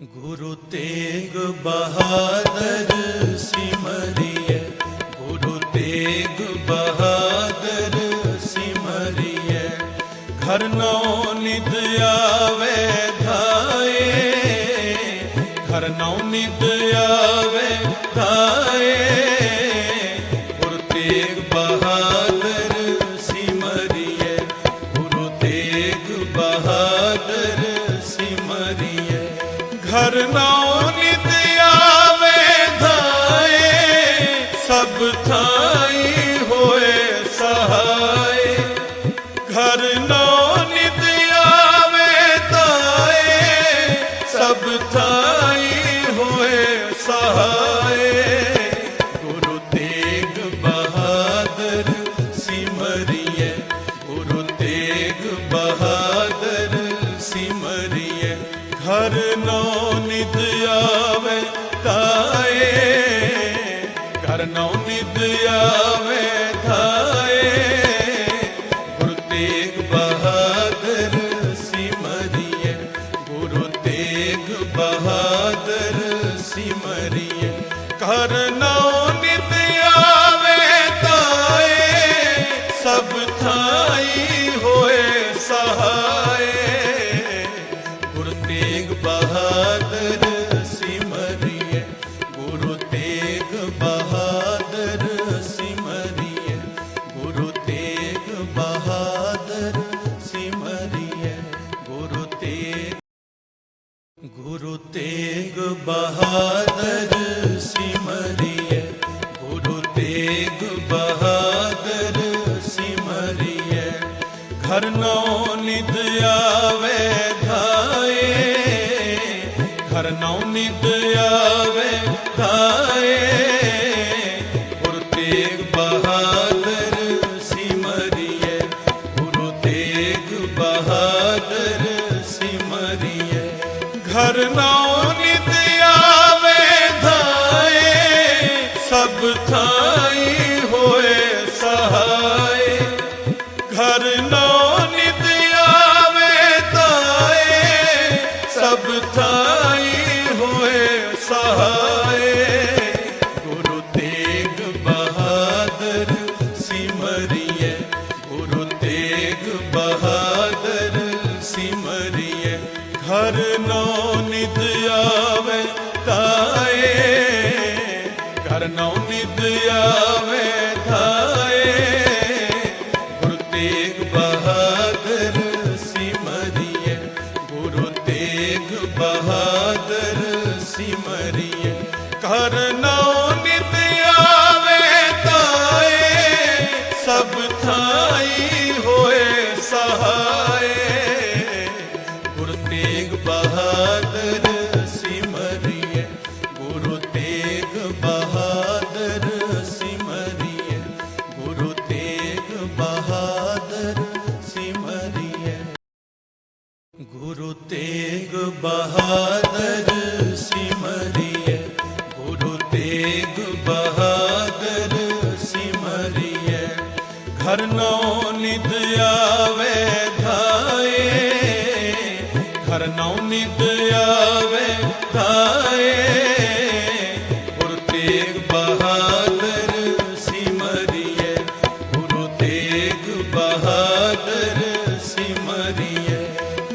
ਗੁਰੂ ਤੇਗ ਬਹਾਦਰ ਸਿਮਰਿਐ ਗੁਰੂ ਤੇਗ ਬਹਾਦਰ ਸਿਮਰਿਐ ਘਰ ਨੌ ਨਿਦ ਆਵੇ ਧਾਏ ਘਰ ਨੌ ਨਿਦ ਆਵੇ ਘਰ ਨੌ ਸਿਮਰਿਐ ਘਰ ਨੌ ਨਿਦ ਆਵੇ ਤਾਏ ਘਰ ਨੌ ਨਿਦ ਆਵੇ। ਤੇਗ ਬਹਾਦਰ ਸਿਮਰਿਐ ਘਰ ਨੌ ਨਿਤ ਆਵੇ ਧਾਏ। ਗੁਰੂ ਤੇਗ ਬਹਾਦਰ ਸਿਮਰਿਐ ਗੁਰੂ ਤੇਗ ਬਹਾਦਰ ਸਿਮਰਿਐ ਘਰ ਨੌ ਨਿਤ ਆਵੇ ਧਾਏ। ਸਭ ਥਾਈ ਹੋਏ ਸਹਾਏ। ਘਰ ਨੌ ਨਿਤ ਆਵੇ ਧਾਏ। ਸਭ ਥਾਈ ਬਹਾਦਰ ਸਿਮਰਿਐ ਘਰ ਨੌ ਨਿਦ ਆਵੇ ਤਾਏ ਘਰ ਨੌ ਨਿਦ ਆਵੇ ਤਾਏ ਗੁਰੂ ਤੇਗ ਬਹਾਦਰ ਸਿਮਰਿਐ ਗੁਰੂ ਤੇਗ ਬਹਾਦਰ ਸਿਮਰਿਐ ਘਰ ਨੌ ਬਹਾਦਰ ਸਿਮਰਿਐ ਗੁਰੂ ਤੇਗ ਬਹਾਦਰ ਸਿਮਰਿਐ ਘਰ ਨੌ ਨਿਤ ਆਵੇ ਧਾਏ, ਘਰ ਨੌ ਨਿਦ ਆਵੇ ਧਾਏ। ਗੁਰੂ ਤੇਗ ਬਹਾਦਰ ਸਿਮਰਿਐ ਗੁਰੂ ਤੇਗ ਬਹਾਦਰ ਸਿਮਰਿਐ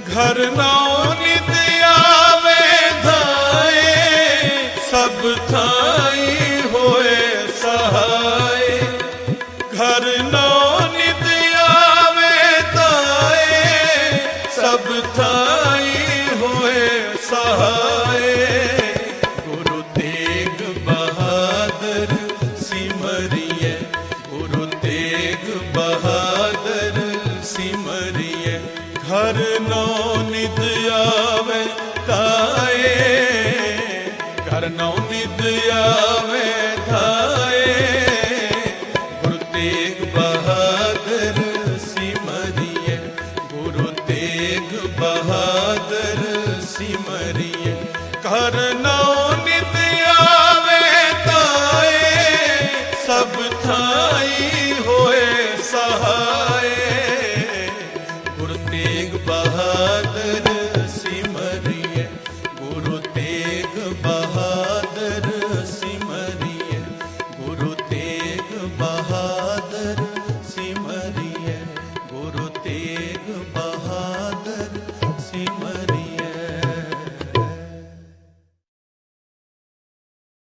ਘਰ ਨੌ